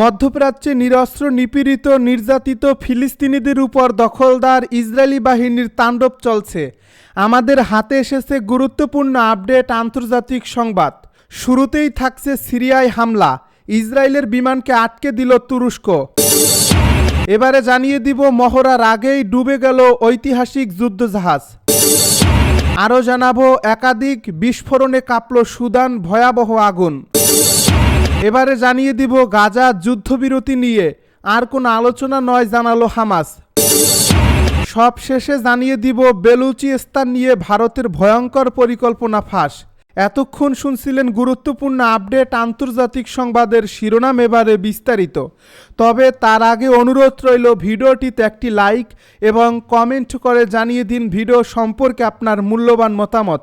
মধ্যপ্রাচ্যে নিরস্ত্র, নিপীড়িত, নির্যাতিত ফিলিস্তিনিদের উপর দখলদার ইসরায়েলি বাহিনীর তাণ্ডব চলছে। আমাদের হাতে এসেছে গুরুত্বপূর্ণ আপডেট আন্তর্জাতিক সংবাদ। শুরুতেই থাকছে সিরিয়ায় হামলা। ইসরায়েলের বিমানকে আটকে দিল তুরস্ক। এবারে জানিয়ে দিব, মহড়ার আগেই ডুবে গেল ঐতিহাসিক যুদ্ধজাহাজ। আরও জানাব, একাধিক বিস্ফোরণে কাঁপল সুদান ভয়াবহ আগুন। এবারে জানিয়ে দিব গাজা যুদ্ধবিরতি নিয়ে। আর কোনো আলোচনা নয়, জানালো হামাস। সব শেষে জানিয়ে দিব, বেলুচিস্তান নিয়ে ভারতের ভয়ঙ্কর পরিকল্পনা ফাঁস। এতক্ষণ শুনছিলেন গুরুত্বপূর্ণ আপডেট আন্তর্জাতিক সংবাদের শিরোনাম এবারে বিস্তারিত। তবে তার আগে অনুরোধ রইল, ভিডিওটিতে একটি লাইক এবং কমেন্ট করে জানিয়ে দিন ভিডিও সম্পর্কে আপনার মূল্যবান মতামত।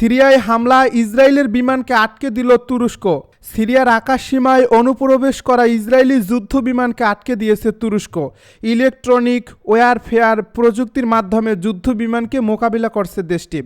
সিরিয়ায় হামলা ইসরায়েলের বিমানকে আটকে দিল তুরস্ক। সিরিয়ার আকাশ সীমায় অনুপ্রবেশ করা ইসরায়েলি যুদ্ধ বিমানকে আটকে দিয়েছে তুরস্ক। ইলেকট্রনিক ওয়ারফেয়ার প্রযুক্তির মাধ্যমে যুদ্ধ বিমানকে মোকাবিলা করছে দেশটি।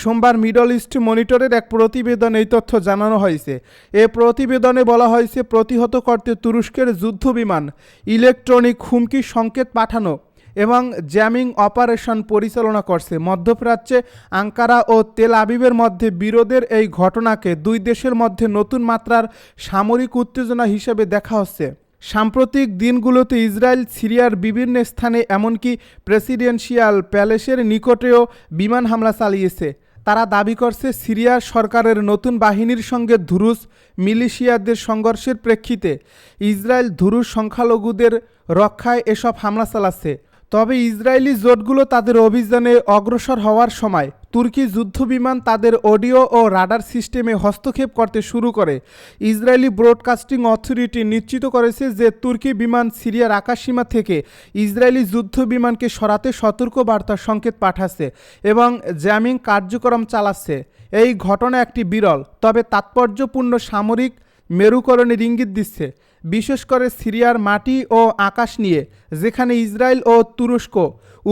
সোমবার মিডল ইস্ট মনিটরের এক প্রতিবেদন এই তথ্য জানানো হয়েছে। এ প্রতিবেদনে বলা হয়েছে, প্রতিহত করতে তুরস্কের যুদ্ধ বিমান, ইলেকট্রনিক হুমকি সংকেত পাঠানো এবং জ্যামিং অপারেশন পরিচালনা করছে। মধ্যপ্রাচ্যে আঙ্কারা ও তেল আবিবের মধ্যে বিরোধের এই ঘটনাকে দুই দেশের মধ্যে নতুন মাত্রার সামরিক উত্তেজনা হিসেবে দেখা হচ্ছে। সাম্প্রতিক দিনগুলোতে ইসরায়েল, সিরিয়ার বিভিন্ন স্থানে এমনকি প্রেসিডেন্সিয়াল প্যালেসের নিকটেও বিমান হামলা চালিয়েছে। তারা দাবি করছে সিরিয়ার সরকারের নতুন বাহিনীর সঙ্গে ধুরুস মিলিশিয়াদের সংঘর্ষের প্রেক্ষিতে ইসরায়েল ধুরুস সংখ্যালঘুদের রক্ষায় এসব হামলা চালাচ্ছে। তবে ইসরায়েলি জোটগুলো তাদের অভিযানে অগ্রসর হওয়ার সময় তুর্কি যুদ্ধবিমান তাদের অডিও ও রাডার সিস্টেমে হস্তক্ষেপ করতে শুরু করে। ইসরায়েলি ব্রডকাস্টিং অথরিটি নিশ্চিত করেছে যে তুর্কি বিমান সিরিয়ার আকাশসীমা থেকে ইসরায়েলি যুদ্ধ বিমানকে সরাতে সতর্ক বার্তার সংকেত পাঠাচ্ছে এবং জ্যামিং কার্যক্রম চালাচ্ছে। এই ঘটনা একটি বিরল, তবে তাৎপর্যপূর্ণ সামরিক মেরুকরণের ইঙ্গিত দিচ্ছে। বিশেষ করে সিরিয়ার মাটি ও আকাশ নিয়ে, যেখানে ইসরায়েল ও তুরস্ক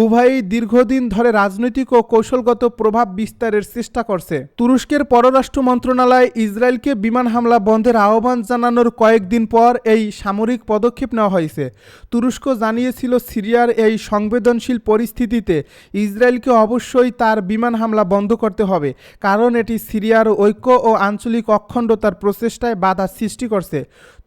উভয়ই দীর্ঘদিন ধরে রাজনৈতিক ও কৌশলগত প্রভাব বিস্তারের চেষ্টা করছে। তুরস্কের পররাষ্ট্র মন্ত্রণালয় ইসরায়েলকে বিমান হামলা বন্ধের আহ্বান জানানোর কয়েকদিন পর এই সামরিক পদক্ষেপ নেওয়া হয়েছে। তুরস্ক জানিয়েছিল, সিরিয়ার এই সংবেদনশীল পরিস্থিতিতে ইসরায়েলকে অবশ্যই তার বিমান হামলা বন্ধ করতে হবে, কারণ এটি সিরিয়ার ঐক্য ও আঞ্চলিক অখণ্ডতার প্রচেষ্টায় বাধা সৃষ্টি করছে।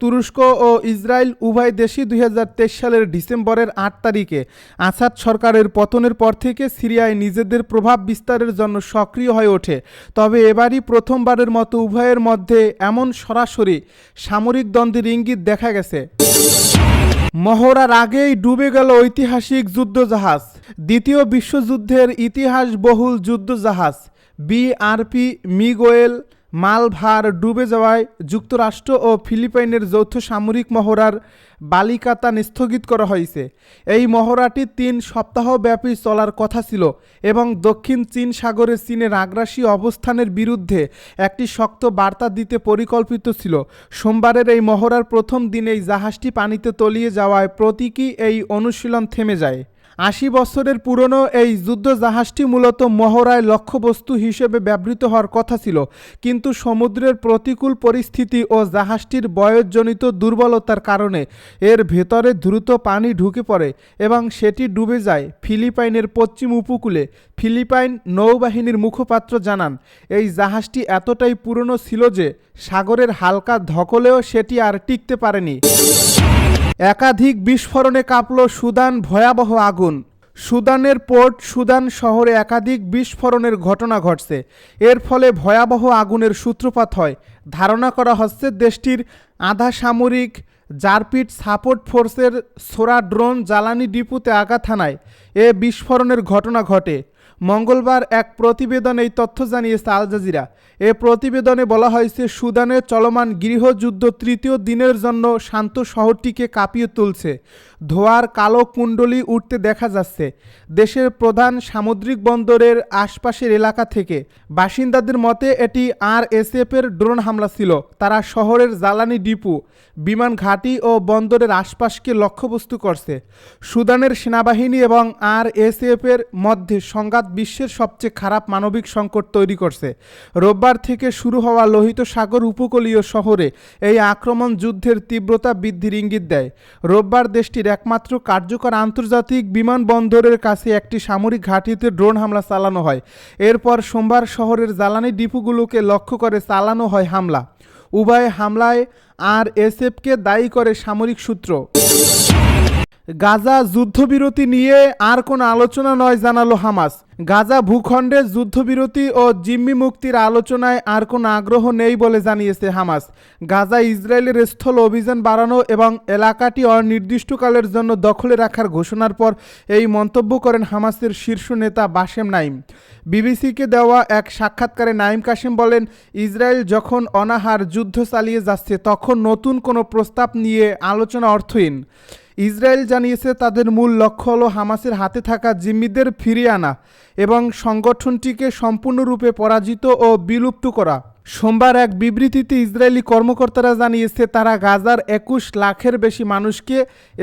তুরস্ক ও ইসরায়েল উভয় দেশই দুই হাজার তেইশ সালের ডিসেম্বরের আট তারিখে আসাদ সরকারের পতনের পর থেকে সিরিয়ায় নিজেদের প্রভাব বিস্তারের জন্য সক্রিয় হয়ে ওঠে। তবে এবারই প্রথমবারের মতো উভয়ের মধ্যে এমন সরাসরি সামরিক দ্বন্দ্বের ইঙ্গিত দেখা গেছে। মহড়ার আগেই ডুবে গেল ঐতিহাসিক যুদ্ধজাহাজ। দ্বিতীয় বিশ্বযুদ্ধের ইতিহাস বহুল যুদ্ধজাহাজ। বিআরপি মিগোয়েল মালভার ডুবে যাওয়ায় যুক্তরাষ্ট্র ও ফিলিপাইনের যৌথ সামরিক মহড়ার বালিকাতান স্থগিত করা হয়েছে। এই মহড়াটি তিন সপ্তাহব্যাপী চলার কথা ছিল এবং দক্ষিণ চীন সাগরে চীনের আগ্রাসী অবস্থানের বিরুদ্ধে একটি শক্ত বার্তা দিতে পরিকল্পিত ছিল। সোমবারের এই মহড়ার প্রথম দিনেই জাহাজটি পানিতে তলিয়ে যাওয়ায় প্রতীকী এই অনুশীলন থেমে যায়। আশি বছরের পুরনো এই যুদ্ধ জাহাজটি মূলত মহড়ায় লক্ষ্যবস্তু হিসেবে ব্যবহৃত হওয়ার কথা ছিল। কিন্তু সমুদ্রের প্রতিকূল পরিস্থিতি ও জাহাজটির বয়সজনিত দুর্বলতার কারণে এর ভেতরে দ্রুত পানি ঢুকে পড়ে এবং সেটি ডুবে যায়, ফিলিপাইনের পশ্চিম উপকূলে। ফিলিপাইন নৌবাহিনীর মুখপাত্র জানান, এই জাহাজটি এতটাই পুরনো ছিল যে সাগরের হালকা ধকলেও সেটি আর টিকতে পারেনি। একাধিক বিস্ফোরণে কাঁপল সুদান ভয়াবহ আগুন। সুদানের পোর্ট সুদান শহরে একাধিক বিস্ফোরণের ঘটনা ঘটছে। এর ফলে ভয়াবহ আগুনের সূত্রপাত হয়। ধারণা করা হচ্ছে দেশটির আধা সামরিক জারপিট সাপোর্ট ফোর্সের সোরা ড্রোন জ্বালানি ডিপুতে আঘাত হানায়। এ বিস্ফোরণের ঘটনা ঘটে। মঙ্গলবার এক প্রতিবেদনে এই তথ্য জানিয়েছে আল জাজিরা। এ প্রতিবেদনে বলা হয়েছে সুদানের চলমান গৃহযুদ্ধ তৃতীয় দিনের জন্য শান্ত শহরটিকে কাঁপিয়ে তুলছে। ধোয়ার কালো কুণ্ডলি উঠতে দেখা যাচ্ছে। দেশের প্রধান সামুদ্রিক বন্দরের আশপাশের এলাকা থেকে। বাসিন্দাদের মতে, এটি আর এসএফের ড্রোন হামলা ছিল। তারা শহরের জ্বালানি ডিপু, বিমান ঘাঁটি ও বন্দরের আশপাশকে লক্ষ্যবস্তু করছে। সুদানের সেনাবাহিনী এবং আর এসএফের মধ্যে সংঘাত বিশ্বের সবচেয়ে খারাপ মানবিক সংকট তৈরি করছে। রোববার থেকে শুরু হওয়া লোহিত সাগর উপকূলীয় শহরে এই আক্রমণ যুদ্ধের তীব্রতা বৃদ্ধির ইঙ্গিত দেয়। রোববার দেশটির একমাত্র কার্যকর আন্তর্জাতিক বিমানবন্দরের কাছে একটি সামরিক ঘাঁটিতে ড্রোন হামলা চালানো হয়। এরপর সোমবার শহরের জ্বালানি ডিপোগুলোকে লক্ষ্য করে চালানো হয় হামলা। উভয় হামলায় আর এসএফকে দায়ী করে সামরিক সূত্র। গাজা যুদ্ধবিরতি নিয়ে আর কোনো আলোচনা নয়, জানালো হামাস। গাজা ভূখণ্ডে যুদ্ধবিরতি ও জিম্মি মুক্তির আলোচনায় আর কোনো আগ্রহ নেই বলে জানিয়েছে হামাস। গাজা ইসরায়েলের স্থল অভিযান বাড়ানো এবং এলাকাটি অনির্দিষ্টকালের জন্য দখলে রাখার ঘোষণার পর এই মন্তব্য করেন হামাসের শীর্ষ নেতা বাসেম নাইম। বিবিসিকে দেওয়া এক সাক্ষাৎকারে নাইম কাসিম বলেন, ইসরায়েল যখন অনাহার যুদ্ধ চালিয়ে যাচ্ছে, তখন নতুন কোনো প্রস্তাব নিয়ে আলোচনা অর্থহীন। ইসরায়েল জানিয়েছে তাদের মূল লক্ষ্য হল হামাসের হাতে থাকা জিম্মিদের ফিরিয়ে আনা এবং সংগঠনটিকে সম্পূর্ণরূপে পরাজিত ও বিলুপ্ত করা। সোমবার এক বিবৃতিতে ইসরায়েলি কর্মকর্তারা জানিয়েছে, তারা গাজার একুশ লাখের বেশি মানুষকে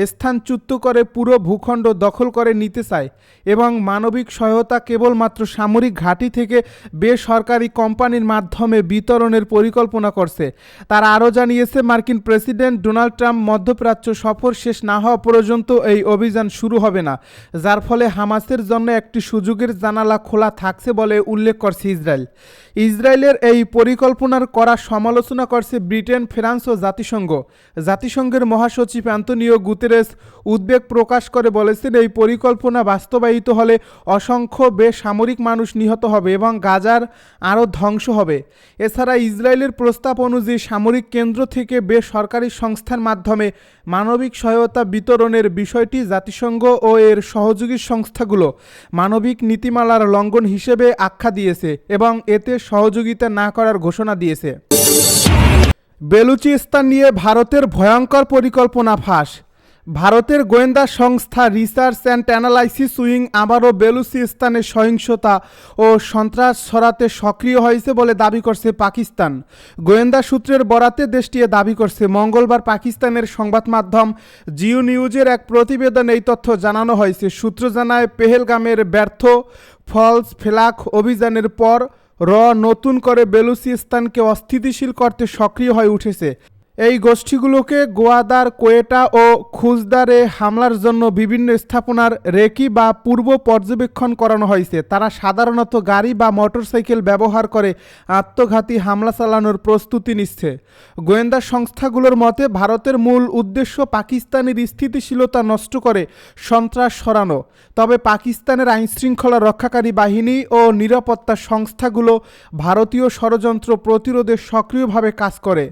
স্থানচ্যুত করে পুরো ভূখণ্ড দখল করে নিতে চায় এবং মানবিক সহায়তা কেবলমাত্র সামরিক ঘাঁটি থেকে বেসরকারি কোম্পানির মাধ্যমে বিতরণের পরিকল্পনা করছে। তারা আরও জানিয়েছে, মার্কিন প্রেসিডেন্ট ডোনাল্ড ট্রাম্প মধ্যপ্রাচ্য সফর শেষ না হওয়া পর্যন্ত এই অভিযান শুরু হবে না, যার ফলে হামাসের জন্য একটি সুযোগের জানালা খোলা থাকছে বলে উল্লেখ করছে ইসরায়েল। ইসরায়েলের এই পরিকল্পনার করা সমালোচনা করছে ব্রিটেন, ফ্রান্স ও জাতিসংঘ। জাতিসংঘের মহাসচিব অ্যান্তনিও গুতেরেস উদ্বেগ প্রকাশ করে বলেছেন, এই পরিকল্পনা বাস্তবায়িত হলে অসংখ্য বেসামরিক মানুষ নিহত হবে এবং গাজার আরও ধ্বংস হবে। এছাড়া ইসরায়েলের প্রস্তাব অনুযায়ী সামরিক কেন্দ্র থেকে বেসরকারি সংস্থার মাধ্যমে মানবিক সহায়তা বিতরণের বিষয়টি জাতিসংঘ ও এর সহযোগী সংস্থাগুলো মানবিক নীতিমালার লঙ্ঘন হিসেবে আখ্যা দিয়েছে এবং এতে সহযোগিতা না করার ঘোষণা দিয়েছে। বেলুচিস্তান নিয়ে ভারতের ভয়ঙ্কর পরিকল্পনা ফাঁস। ভারতের গোয়েন্দা সংস্থা রিসার্চ অ্যান্ড অ্যানালাইসিস উইং আবারও বেলুচিস্তানে সহিংসতা ও সন্ত্রাস ছড়াতে সক্রিয় হয়েছে বলে দাবি করছে পাকিস্তান। গোয়েন্দা সূত্রের বরাতে দেশটি দাবি করছে, মঙ্গলবার পাকিস্তানের সংবাদ মাধ্যম জিও নিউজের এক প্রতিবেদন এই তথ্য জানানো হয়েছে। সূত্র জানায়, পেহেলগামের ব্যর্থ ফলস ফ্ল্যাগ অভিযানের পর র নতুন করে বেলুচিস্তানকে অস্থিতিশীল করতে সক্রিয় হয়ে উঠেছে। এই গোষ্ঠীগুলোকে গোয়াদার কোয়েটা ও খুজদারে হামলার জন্য বিভিন্ন স্থাপনার রেকি বা পূর্ব পর্যবেক্ষণ করানো হয়েছে। তারা সাধারণত গাড়ি বা মোটরসাইকেল ব্যবহার করে আত্মঘাতী হামলা চালানোর প্রস্তুতি নিচ্ছে। গোয়েন্দা সংস্থাগুলোর মতে, ভারতের মূল উদ্দেশ্য পাকিস্তানের স্থিতিশীলতা নষ্ট করে সন্ত্রাস সরানো। তবে পাকিস্তানের আইনশৃঙ্খলা রক্ষাকারী বাহিনী ও নিরাপত্তা সংস্থাগুলো ভারতীয় ষড়যন্ত্র প্রতিরোধে সক্রিয়ভাবে কাজ করে।